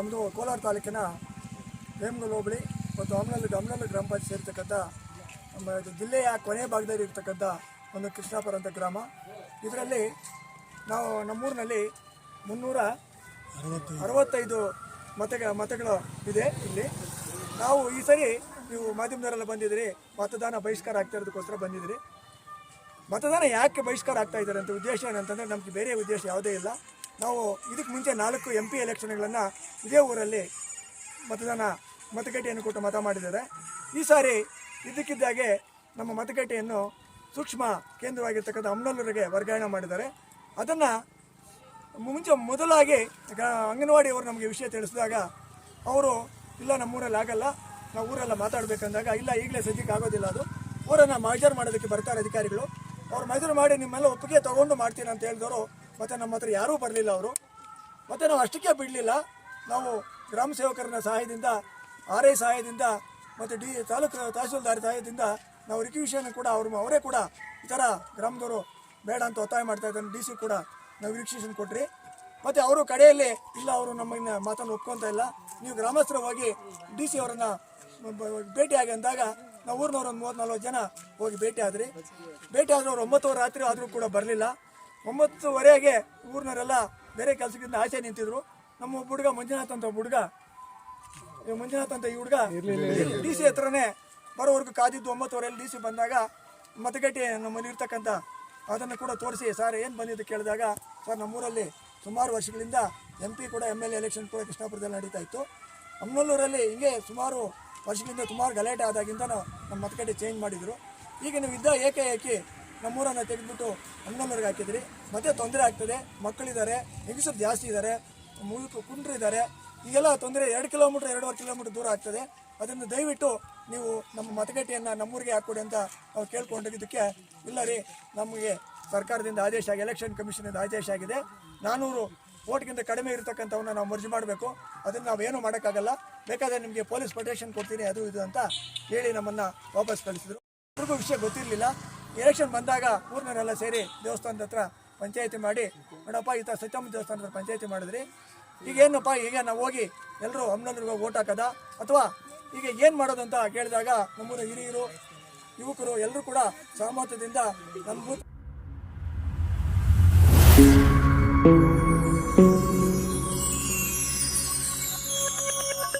ನಮ್ಮದು ಕೋಲಾರ ತಾಲೂಕಿನ ವೇಮಗಲ್ ಹೋಬಳಿ ಮತ್ತು ಅಮ್ಲಲ್ಲಿ ಗಮಲಲ್ಲಿ ಗ್ರಾಮ ಪಂಚಾಯತ್ ಸೇರ್ತಕ್ಕಂಥ, ನಮ್ಮ ಜಿಲ್ಲೆಯ ಕೊನೆ ಭಾಗದಲ್ಲಿ ಇರ್ತಕ್ಕಂಥ ಒಂದು ಕೃಷ್ಣಾಪುರ ಅಂತ ಗ್ರಾಮ. ಇದರಲ್ಲಿ ನಾವು ನಮ್ಮೂರಿನಲ್ಲಿ ಮುನ್ನೂರ ಅರವತ್ತೈದು ಮತ ಮತಗಳು ಇದೆ ಇಲ್ಲಿ. ನಾವು ಈ ಸರಿ ನೀವು ಮಾಧ್ಯಮದವರೆಲ್ಲ ಬಂದಿದ್ದೀರಿ, ಮತದಾನ ಬಹಿಷ್ಕಾರ ಆಗ್ತಾ ಇರೋದಕ್ಕೋಸ್ಕರ ಬಂದಿದ್ದೀರಿ. ಮತದಾನ ಯಾಕೆ ಬಹಿಷ್ಕಾರ ಆಗ್ತಾ ಇದ್ದಾರೆ ಅಂತ ಉದ್ದೇಶ ಏನಂತಂದರೆ, ನಮಗೆ ಬೇರೆ ಉದ್ದೇಶ ಯಾವುದೇ ಇಲ್ಲ. ನಾವು ಇದಕ್ಕೆ ಮುಂಚೆ ನಾಲ್ಕು ಎಂ ಪಿ ಎಲೆಕ್ಷನ್ಗಳನ್ನು ಇದೇ ಊರಲ್ಲಿ ಮತದಾನ ಮತಗಟ್ಟೆಯನ್ನು ಕೊಟ್ಟು ಮತ ಮಾಡಿದ್ದಾರೆ. ಈ ಸಾರಿ ಇದಕ್ಕಿದ್ದಾಗೆ ನಮ್ಮ ಮತಗಟ್ಟೆಯನ್ನು ಸೂಕ್ಷ್ಮ ಕೇಂದ್ರವಾಗಿರ್ತಕ್ಕಂಥ ಅಮ್ನಲ್ಲೂರಿಗೆ ವರ್ಗಾವಣೆ ಮಾಡಿದ್ದಾರೆ. ಅದನ್ನು ಮುಂಚೆ ಮೊದಲಾಗಿ ಅಂಗನವಾಡಿ ಅವರು ನಮಗೆ ವಿಷಯ ತಿಳಿಸಿದಾಗ ಅವರು, ಇಲ್ಲ ನಮ್ಮೂರಲ್ಲಿ ಆಗಲ್ಲ, ನಾವು ಊರೆಲ್ಲ ಮಾತಾಡಬೇಕಂದಾಗ, ಇಲ್ಲ ಈಗಲೇ ಸದ್ಯಕ್ಕೆ ಆಗೋದಿಲ್ಲ ಅದು ಊರನ್ನು ಮಾಜರ್ ಮಾಡೋದಕ್ಕೆ ಬರ್ತಾರೆ ಅಧಿಕಾರಿಗಳು. ಅವ್ರು ಮಾಜರ್ ಮಾಡಿ ನಿಮ್ಮೆಲ್ಲ ಒಪ್ಪಿಗೆ ತೊಗೊಂಡು ಮಾಡ್ತೀನಿ ಅಂತ ಹೇಳಿದವರು ಮತ್ತು ನಮ್ಮ ಹತ್ರ ಯಾರೂ ಬರಲಿಲ್ಲ ಅವರು. ಮತ್ತು ನಾವು ಅಷ್ಟಕ್ಕೆ ಬಿಡಲಿಲ್ಲ. ನಾವು ಗ್ರಾಮ ಸೇವಕರನ್ನ ಸಹಾಯದಿಂದ ಆರ್ ಐ ಸಹಾಯದಿಂದ ಮತ್ತು ಡಿ ತಾಲೂಕು ತಹಸೀಲ್ದಾರ್ ಸಹಾಯದಿಂದ ನಾವು ರಿಕ್ವಿಷನ್ ಕೂಡ ಅವರು, ಅವರೇ ಕೂಡ ಈ ಥರ ಗ್ರಾಮದವರು ಬೇಡ ಅಂತ ಒತ್ತಾಯ ಮಾಡ್ತಾ ಇದ್ದಾರೆ ಡಿ ಸಿ ಕೂಡ ನಾವು ರಿಕ್ವಿಷನ್ ಕೊಟ್ರಿ. ಮತ್ತು ಅವರು ಕಡೆಯಲ್ಲಿ ಇಲ್ಲ, ಅವರು ನಮ್ಮನ್ನ ಮಾತನ್ನು ಒಪ್ಕೊತ ಇಲ್ಲ. ನೀವು ಗ್ರಾಮಸ್ಥರು ಹೋಗಿ ಡಿ ಸಿ ಅವ್ರನ್ನ ಭೇಟಿಯಾಗಿ ಅಂದಾಗ ನಾವು ಊರಿನವ್ರು ಒಂದು ಮೂವತ್ತು ನಲ್ವತ್ತು ಜನ ಹೋಗಿ ಭೇಟಿ ಆದ್ರಿ. ಭೇಟಿ ಆದ್ರೆ ಅವ್ರು ಒಂಬತ್ತುವರೆ ರಾತ್ರಿ ಆದರೂ ಕೂಡ ಬರಲಿಲ್ಲ. ಒಂಬತ್ತುವರೆಗೆ ಊರಿನವರೆಲ್ಲ ಬೇರೆ ಕೆಲಸಕ್ಕಿಂತ ಆಚೆ ನಿಂತಿದ್ರು. ನಮ್ಮ ಹುಡುಗ ಮಂಜುನಾಥ್ ಅಂತ ಹುಡುಗ. ಮಂಜುನಾಥ್ ಅಂತ ಈ ಹುಡುಗ ಡಿ ಸಿ ಹತ್ರನೇ ಬರೋವರೆಗೂ ಕಾದಿದ್ದು ಒಂಬತ್ತುವರೆಯಲ್ಲಿ ಡಿ ಸಿ ಬಂದಾಗ ಮತಗಟ್ಟೆ ನಮ್ಮಲ್ಲಿ ಇರ್ತಕ್ಕಂಥ ಅದನ್ನು ಕೂಡ ತೋರಿಸಿ, ಸರ್, ಏನು ಬಂದಿದ್ದು? ಕೇಳಿದಾಗ, ಸರ್, ನಮ್ಮೂರಲ್ಲಿ ಸುಮಾರು ವರ್ಷಗಳಿಂದ ಎಂ ಪಿ ಕೂಡ ಎಂ ಎಲ್ ಎಲೆಕ್ಷನ್ ಕೂಡ ಕೃಷ್ಣಾಪುರದಲ್ಲಿ ನಡೀತಾ ಇತ್ತು. ಅಮ್ಮಲ್ಲೂರಲ್ಲಿ ಹಿಂಗೆ ಸುಮಾರು ವರ್ಷಗಳಿಂದ ಸುಮಾರು ಗಲಾಟೆ ಆದಾಗಿಂದ ನಮ್ಮ ಮತಗಟ್ಟೆ ಚೇಂಜ್ ಮಾಡಿದರು. ಈಗ ನೀವು ಇದ್ದ ಏಕಾಏಕಿ ನಮ್ಮೂರನ್ನು ತೆಗೆದುಬಿಟ್ಟು ಅಮ್ಮನಲ್ಲೂರಿಗೆ ಹಾಕಿದ್ರಿ ಮತ್ತೆ ತೊಂದರೆ ಆಗ್ತದೆ. ಮಕ್ಕಳಿದ್ದಾರೆ, ಹೆಂಗಸರು ಜಾಸ್ತಿ ಇದ್ದಾರೆ ಮುಳುಕು ಕುಂಡ್ರು ಇದ್ದಾರೆ. ಈಗೆಲ್ಲ ತೊಂದರೆ ಎರಡು ಕಿಲೋಮೀಟ್ರ್, ಎರಡೂವರೆ ಕಿಲೋಮೀಟ್ರ್ ದೂರ ಆಗ್ತದೆ. ಅದನ್ನು ದಯವಿಟ್ಟು ನೀವು ನಮ್ಮ ಮತಗಟ್ಟೆಯನ್ನು ನಮ್ಮೂರಿಗೆ ಹಾಕ್ಕೊಡಿ ಅಂತ ನಾವು ಕೇಳ್ಕೊಂಡಿದ್ದಕ್ಕೆ ಇಲ್ಲ ರೀ ನಮಗೆ ಸರ್ಕಾರದಿಂದ ಆದೇಶ ಆಗಿ ಎಲೆಕ್ಷನ್ ಕಮಿಷನಿಂದ ಆದೇಶ ಆಗಿದೆ. ನಾನೂರು ಓಟ್ಗಿಂತ ಕಡಿಮೆ ಇರತಕ್ಕಂಥವನ್ನ ನಾವು ಮರ್ಜಿ ಮಾಡಬೇಕು. ಅದನ್ನು ನಾವೇನು ಮಾಡೋಕ್ಕಾಗಲ್ಲ. ಬೇಕಾದರೆ ನಿಮಗೆ ಪೊಲೀಸ್ ಪ್ರೊಟೆಕ್ಷನ್ ಕೊಡ್ತೀನಿ, ಅದು ಇದು ಅಂತ ಹೇಳಿ ನಮ್ಮನ್ನು ವಾಪಸ್ ಕಳಿಸಿದ್ರು. ಎಲ್ರಿಗೂ ವಿಷಯ ಗೊತ್ತಿರಲಿಲ್ಲ. ಎಲೆಕ್ಷನ್ ಬಂದಾಗ ಊರಿನವರೆಲ್ಲ ಸೇರಿ ದೇವಸ್ಥಾನದ ಹತ್ರ ಪಂಚಾಯತಿ ಮಾಡಿ, ನೋಡಪ್ಪ, ಈ ಥರ ಸತ್ಯಮ್ಮ ದೇವಸ್ಥಾನದ ಪಂಚಾಯಿತಿ ಮಾಡಿದ್ರಿ. ಈಗ ಏನಪ್ಪ ಈಗ ನಾವು ಹೋಗಿ ಎಲ್ಲರೂ ಹಮ್ನಂದ್ರಿಗೆ ಓಟ್ ಹಾಕದ? ಅಥವಾ, ಈಗ ಏನು ಮಾಡೋದು ಅಂತ ಕೇಳಿದಾಗ, ನಮ್ಮೂರ ಹಿರಿಯರು, ಯುವಕರು ಎಲ್ಲರೂ ಕೂಡ ಸಹಮತದಿಂದ ನಮ್ಮ